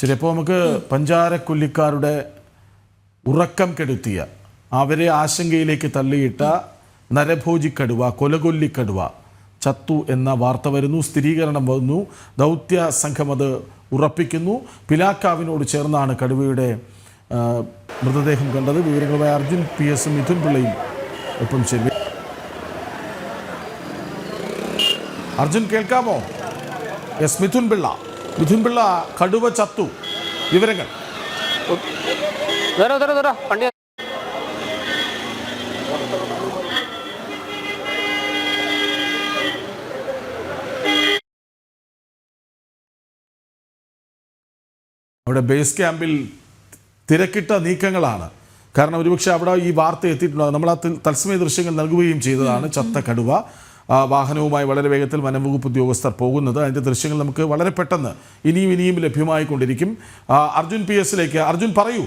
ശരി അപ്പോൾ നമുക്ക് പഞ്ചാരക്കൊല്ലിക്കാരുടെ ഉറക്കം കെടുത്തിയ അവരെ ആശങ്കയിലേക്ക് തള്ളിയിട്ട നരഭോജിക്കടുവ കൊലകൊല്ലിക്കടുവ ചത്തു എന്ന വാർത്ത വരുന്നു സ്ഥിരീകരണം വന്നു ദൗത്യ സംഘം അത് ഉറപ്പിക്കുന്നു. പിലാക്കാവിനോട് ചേർന്നാണ് കടുവയുടെ മൃതദേഹം കണ്ടത്. വിവരങ്ങളുമായി അർജുൻ പി എസ് മിഥുൻ പിള്ളയും ഒപ്പം ശരി അർജുൻ കേൾക്കാമോ? എസ് മിഥുൻ പിള്ള. മിഥുൻ പിള്ള കടുവ ചത്തു. വിവരങ്ങൾ. അവിടെ ബേസ് ക്യാമ്പിൽ തിരക്കിട്ട നീക്കങ്ങളാണ്. കാരണം ഒരുപക്ഷെ അവിടെ ഈ വാർത്ത എത്തിയിട്ടുണ്ടാകും നമ്മൾ ആ തത്സമയ ദൃശ്യങ്ങൾ നൽകുകയും ചെയ്തതാണ് ചത്ത കടുവ. വാഹനവുമായി വളരെ വേഗത്തിൽ വനംവകുപ്പ് ഉദ്യോഗസ്ഥർ പോകുന്നത്. അതിന്റെ ദൃശ്യങ്ങൾ നമുക്ക് വളരെ പെട്ടെന്ന് ഇനിയും ഇനിയും ലഭ്യമായിക്കൊണ്ടിരിക്കും. അർജുൻ പി എസിലേക്ക്. അർജുൻ പറയൂ.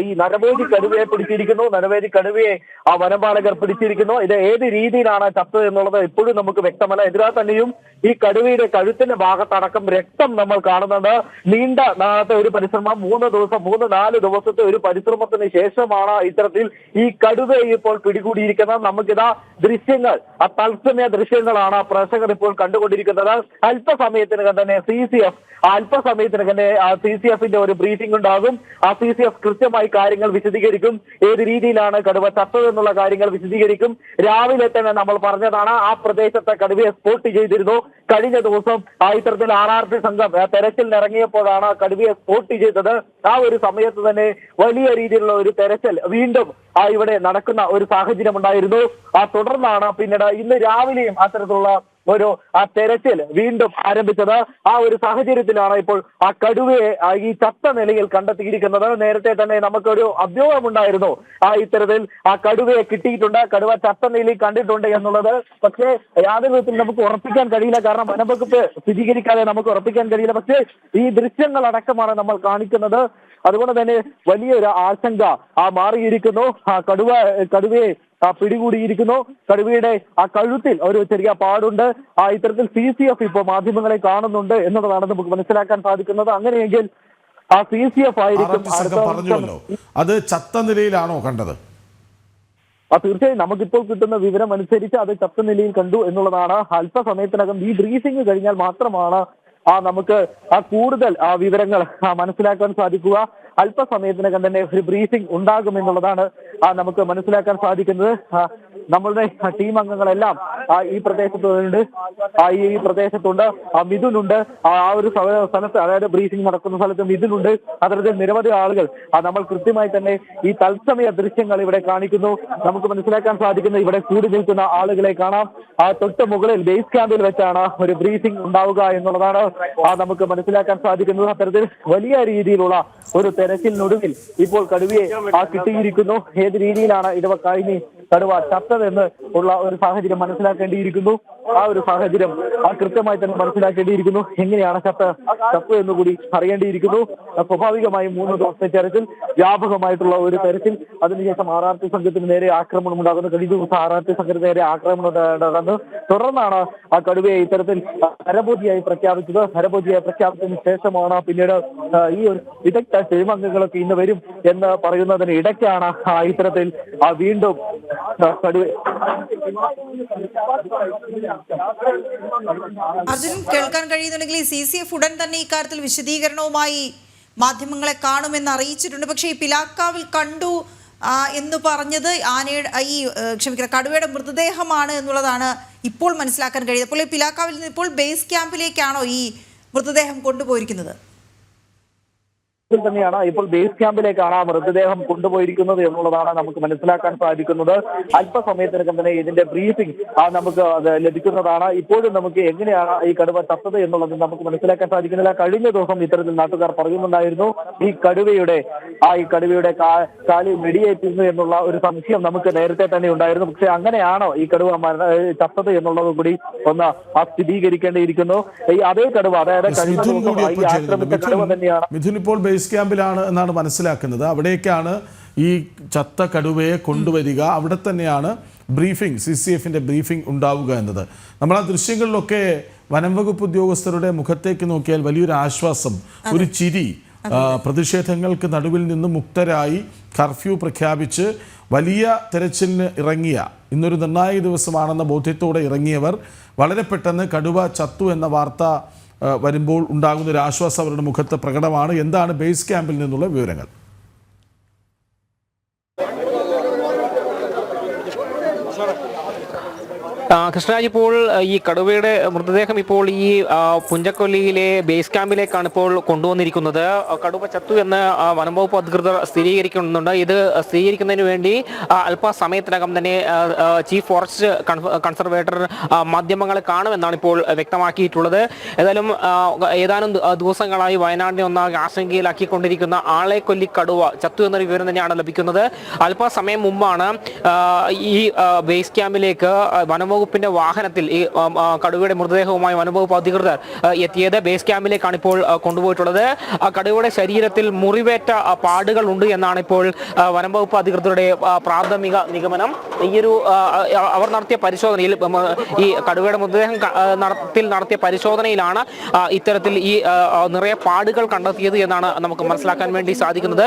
ഈ നരവേദി കടുവയെ പിടിച്ചിരിക്കുന്നു. നരവേദി കടുവയെ ആ വനപാലകർ പിടിച്ചിരിക്കുന്നു. ഇത് ഏത് രീതിയിലാണ് ചത്തത് എന്നുള്ളത് ഇപ്പോഴും നമുക്ക് വ്യക്തമല്ല. എതിരാ തന്നെയും ഈ കടുവയുടെ കഴുത്തിന്റെ ഭാഗത്തടക്കം രക്തം നമ്മൾ കാണുന്നുണ്ട് നീണ്ട നാളത്തെ ഒരു പരിശ്രമം മൂന്ന് ദിവസം മൂന്ന് നാല് ദിവസത്തെ ഒരു പരിശ്രമത്തിന് ശേഷമാണ് ഇത്തരത്തിൽ ഈ കടുവ ഇപ്പോൾ പിടികൂടിയിരിക്കുന്നത്. നമുക്കിതാ ദൃശ്യങ്ങൾ ആ തത്സമയ ദൃശ്യങ്ങളാണ് പ്രേക്ഷകർ ഇപ്പോൾ കണ്ടുകൊണ്ടിരിക്കുന്നത്. അല്പസമയത്തിനകം തന്നെ സി സി എഫ് അല്പസമയത്തിനകം തന്നെ സി സി എഫിന്റെ ഒരു ബ്രീഫിംഗ് ഉണ്ടാകും. ആ സി സി എഫ് കൃത്യമായി കാര്യങ്ങൾ വിശദീകരിക്കും. ഏത് രീതിയിലാണ് കടുവ ചത്തത് എന്നുള്ള കാര്യങ്ങൾ വിശദീകരിക്കും. രാവിലെ തന്നെ നമ്മൾ പറഞ്ഞതാണ് ആ പ്രദേശത്തെ കടുവയെ സ്പോട്ട് ചെയ്തിരുന്നു. കഴിഞ്ഞ ദിവസം ആ ഇത്തരത്തിൽ ആർ ആർ ടി സംഘം ആ, ഇറങ്ങിയപ്പോഴാണ് കടുവയെ സ്പോട്ട് ചെയ്തത്. ആ ഒരു സമയത്ത് തന്നെ വലിയ രീതിയിലുള്ള ഒരു തെരച്ചിൽ വീണ്ടും ആ ഇവിടെ നടക്കുന്ന ഒരു സാഹചര്യം ഉണ്ടായിരുന്നു ആ തുടർന്നാണ് പിന്നീട് ഇന്ന് രാവിലെയും അത്തരത്തിലുള്ള ഒരു ആ തെരച്ചിൽ വീണ്ടും ആരംഭിച്ചത്. ആ ഒരു സാഹചര്യത്തിലാണ് ഇപ്പോൾ ആ കടുവയെ ഈ ചത്ത നിലയിൽ കണ്ടെത്തിയിരിക്കുന്നത്. നേരത്തെ തന്നെ നമുക്കൊരു അഭ്യോഗമുണ്ടായിരുന്നു ആ ഇത്തരത്തിൽ ആ കടുവയെ കിട്ടിയിട്ടുണ്ട്. കടുവ ചത്ത നിലയിൽ കണ്ടിട്ടുണ്ട് എന്നുള്ളത്. പക്ഷേ യാതൊരു വിധത്തിൽ നമുക്ക് ഉറപ്പിക്കാൻ കഴിയില്ല. കാരണം വനംവകുപ്പ് സ്ഥിരീകരിക്കാതെ നമുക്ക് ഉറപ്പിക്കാൻ കഴിയില്ല. പക്ഷേ ഈ ദൃശ്യങ്ങൾ അടക്കമാണ് നമ്മൾ കാണിക്കുന്നത്. അതുകൊണ്ട് തന്നെ വലിയൊരു ആശങ്ക ആ മാറിയിരിക്കുന്നു. ആ കടുവ കടുവയെ പിടികൂടിയിരിക്കുന്നു. കടുവയുടെ ആ കഴുത്തിൽ ഒരു ചെറിയ പാടുണ്ട്. ആ ഇത്തരത്തിൽ സി സി എഫ് ഇപ്പോൾ മാധ്യമങ്ങളെ കാണുന്നുണ്ട് എന്നുള്ളതാണ് നമുക്ക് മനസ്സിലാക്കാൻ സാധിക്കുന്നത്. അങ്ങനെയെങ്കിൽ ആ സി സി എഫ് ആയിരിക്കും പറഞ്ഞുവല്ലോ. അത് ചത്ത നിലയിലാണോ കണ്ടത്? ആ തീർച്ചയായും നമുക്കിപ്പോൾ കിട്ടുന്ന വിവരം അനുസരിച്ച് അത് ചത്ത നിലയിൽ കണ്ടു എന്നുള്ളതാണ്. അല്പസമയത്തിനകം ഈ ബ്രീഫിംഗ് കഴിഞ്ഞാൽ മാത്രമാണ് ആ നമുക്ക് ആ കൂടുതൽ ആ വിവരങ്ങൾ മനസ്സിലാക്കാൻ സാധിക്കുക. അല്പസമയത്തിനകം തന്നെ ഒരു ബ്രീഫിംഗ് ഉണ്ടാകും എന്നുള്ളതാണ് ആ നമുക്ക് മനസ്സിലാക്കാൻ സാധിക്കുന്നത് നമ്മളുടെ ടീം അംഗങ്ങളെല്ലാം ആ ഈ പ്രദേശത്തുണ്ട്. ആ ഈ പ്രദേശത്തുണ്ട്. ആ മിഥുനുണ്ട്. ആ ആ ഒരു സ്ഥല- സ്ഥലത്ത് അതായത് ബ്രീഫിംഗ് നടക്കുന്ന സ്ഥലത്ത് മിഥുനുണ്ട്. അത്തരത്തിൽ നിരവധി ആളുകൾ ആ നമ്മൾ കൃത്യമായി തന്നെ ഈ തത്സമയ ദൃശ്യങ്ങൾ ഇവിടെ കാണിക്കുന്നു. നമുക്ക് മനസ്സിലാക്കാൻ സാധിക്കുന്നത് ഇവിടെ കൂടി നിൽക്കുന്ന ആളുകളെ കാണാം. ആ തൊട്ട് മുകളിൽ ബേസ് ക്യാമ്പിൽ വെച്ചാണ് ഒരു ബ്രീഫിംഗ് ഉണ്ടാവുക എന്നുള്ളതാണ് ആ നമുക്ക് മനസ്സിലാക്കാൻ സാധിക്കുന്നത്. അത്തരത്തിൽ വലിയ രീതിയിലുള്ള ഒരു തെരച്ചിലിനൊടുവിൽ ഇപ്പോൾ കടുവയെ ആ കിട്ടിയിരിക്കുന്നു. ഏത് രീതിയിലാണ് ഇടവ കഴിഞ്ഞ് കടുവ ചത്തതെന്ന് ഉള്ള ഒരു സാഹചര്യം മനസ്സിലാക്കേണ്ടിയിരിക്കുന്നു. ആ ഒരു സാഹചര്യം ആ കൃത്യമായി തന്നെ മനസ്സിലാക്കേണ്ടിയിരിക്കുന്നു. എങ്ങനെയാണ് ചത്ത ചത്തു എന്ന് കൂടി അറിയേണ്ടിയിരിക്കുന്നു. സ്വാഭാവികമായും മൂന്ന് ദിവസത്തെ തെരച്ചിൽ വ്യാപകമായിട്ടുള്ള ഒരു തെരച്ചിൽ. അതിനുശേഷം ടി സംഘത്തിന് നേരെ ആക്രമണം ഉണ്ടാകുന്നു. കഴിഞ്ഞ ദിവസം ടി സംഘത്തിന് നേരെ ആക്രമണം നടന്ന്. തുടർന്നാണ് ആ കടുവയെ ഇത്തരത്തിൽ ഹരബോധിയായി പ്രഖ്യാപിച്ചത്. ഹരബോധിയായി പ്രഖ്യാപിച്ചതിന് ശേഷമാണ് പിന്നീട് ഈ ഒരു വിദഗ്ധ ടീമംഗങ്ങളൊക്കെ ഇന്ന് വരും എന്ന് പറയുന്നതിന് ഇടയ്ക്കാണ് ആ ഇത്തരത്തിൽ വീണ്ടും അർജുൻ കേൾക്കാൻ കഴിയുന്നുണ്ടെങ്കിൽ സി സി എഫ് ഉടൻ തന്നെ ഇക്കാര്യത്തിൽ വിശദീകരണവുമായി മാധ്യമങ്ങളെ കാണുമെന്ന് അറിയിച്ചിട്ടുണ്ട്. പക്ഷേ ഈ പിലാക്കാവിൽ കണ്ടു എന്ന് പറഞ്ഞത് ആനയുടെ ഈ ക്ഷമിക്കുന്ന കടുവയുടെ മൃതദേഹമാണ് എന്നുള്ളതാണ് ഇപ്പോൾ മനസ്സിലാക്കാൻ കഴിയുന്നത്. അപ്പോൾ ഈ പിലാക്കാവിൽ നിന്ന് ഇപ്പോൾ ബേസ് ക്യാമ്പിലേക്കാണോ ഈ മൃതദേഹം കൊണ്ടുപോയിരിക്കുന്നത്? തന്നെയാണ്. ഇപ്പോൾ ബേസ് ക്യാമ്പിലേക്കാണ് ആ മൃതദേഹം കൊണ്ടുപോയിരിക്കുന്നത് എന്നുള്ളതാണ് നമുക്ക് മനസ്സിലാക്കാൻ സാധിക്കുന്നത്. അല്പസമയത്തിനകം തന്നെ ഇതിന്റെ ബ്രീഫിംഗ് ആ നമുക്ക് ലഭിക്കുന്നതാണ്. ഇപ്പോഴും നമുക്ക് എങ്ങനെയാണ് ഈ കടുവ ചത്തത് എന്നുള്ളത് നമുക്ക് മനസ്സിലാക്കാൻ സാധിക്കുന്നില്ല. കഴിഞ്ഞ ദിവസം ഇത്തരത്തിൽ നാട്ടുകാർ പറയുന്നുണ്ടായിരുന്നു ഈ കടുവയുടെ ആ ഈ കടുവയുടെ കാലി കാലിൽ വെടിയേറ്റിരുന്നു എന്നുള്ള ഒരു സംശയം നമുക്ക് നേരത്തെ തന്നെ ഉണ്ടായിരുന്നു. പക്ഷെ അങ്ങനെയാണോ ഈ കടുവ ചത്തത് എന്നുള്ളത് കൂടി ഒന്ന് ആ സ്ഥിരീകരിക്കേണ്ടിയിരിക്കുന്നു. ഈ അതേ കടുവ അതായത് കഴിഞ്ഞ ദിവസം ഈ ആക്രമിച്ച കടുവ തന്നെയാണ് ബേസ് ക്യാമ്പിലാണ് എന്നാണ് മനസ്സിലാക്കുന്നത്. അവിടേക്കാണ് ഈ ചത്ത കടുവയെ കൊണ്ടുവരിക. അവിടെ തന്നെയാണ് ബ്രീഫിംഗ് സി സി എഫിന്റെ ബ്രീഫിംഗ് ഉണ്ടാവുക എന്നത്. നമ്മൾ ആ ദൃശ്യങ്ങളിലൊക്കെ വനം വകുപ്പ് ഉദ്യോഗസ്ഥരുടെ മുഖത്തേക്ക് നോക്കിയാൽ വലിയൊരു ആശ്വാസം ഒരു ചിരി പ്രതിഷേധങ്ങൾക്ക് നടുവിൽ നിന്ന് മുക്തരായി കർഫ്യൂ പ്രഖ്യാപിച്ച് വലിയ തെരച്ചിലിന് ഇറങ്ങിയ ഇന്നൊരു നിർണായക ദിവസമാണെന്ന ബോധ്യത്തോടെ ഇറങ്ങിയവർ വളരെ പെട്ടെന്ന് കടുവ ചത്തു എന്ന വാർത്ത വരുമ്പോൾ ഉണ്ടാകുന്ന ഒരു ആശ്വാസം അവരുടെ മുഖത്ത് പ്രകടമാണ്. എന്താണ് ബേസ് ക്യാമ്പിൽ നിന്നുള്ള വിവരങ്ങൾ? കൃഷ്ണരാജ് ഇപ്പോൾ ഈ കടുവയുടെ മൃതദേഹം ഇപ്പോൾ ഈ പുഞ്ചക്കൊല്ലിയിലെ ബേസ് ക്യാമ്പിലേക്കാണ് ഇപ്പോൾ കൊണ്ടുവന്നിരിക്കുന്നത്. കടുവ ചത്തു എന്ന് വനംവകുപ്പ് വനം വകുപ്പ് അധികൃതർ സ്ഥിരീകരിക്കുന്നുണ്ട്. ഇത് സ്ഥിരീകരിക്കുന്നതിന് വേണ്ടി അല്പ സമയത്തിനകം തന്നെ ചീഫ് ഫോറസ്റ്റ് കൺസർവേറ്റർ മാധ്യമങ്ങളെ കാണുമെന്നാണ് ഇപ്പോൾ വ്യക്തമാക്കിയിട്ടുള്ളത്. ഏതായാലും ഏതാനും ദിവസങ്ങളായി വയനാടിനെ ഒന്നാകെ ആശങ്കയിലാക്കിക്കൊണ്ടിരിക്കുന്ന ആളെ കൊല്ലി കടുവ ചത്തു എന്നൊരു വിവരം തന്നെയാണ് ലഭിക്കുന്നത്. അല്പസമയം മുമ്പാണ് ഈ ബേസ് ക്യാമ്പിലേക്ക് ആ, വനംവകുപ്പിന്റെ വാഹനത്തിൽ ഈ കടുവയുടെ മൃതദേഹവുമായി വനംവകുപ്പ് അധികൃതർ എത്തിയത് ബേസ് ക്യാമ്പിലേക്കാണ് ഇപ്പോൾ കൊണ്ടുപോയിട്ടുള്ളത്. കടുവയുടെ ശരീരത്തിൽ മുറിവേറ്റ പാടുകൾ ഉണ്ട് എന്നാണ് ഇപ്പോൾ വനംവകുപ്പ് അധികൃതരുടെ പ്രാഥമിക നിഗമനം. ഈ ഒരു ആ, ആ, അവർ നടത്തിയ പരിശോധനയിൽ ഈ കടുവയുടെ മൃതദേഹം നടത്തിൽ നടത്തിയ പരിശോധനയിലാണ് ഇത്തരത്തിൽ ഈ നിറയെ പാടുകൾ കണ്ടെത്തിയത് എന്നാണ് നമുക്ക് മനസ്സിലാക്കാൻ വേണ്ടി സാധിക്കുന്നത്.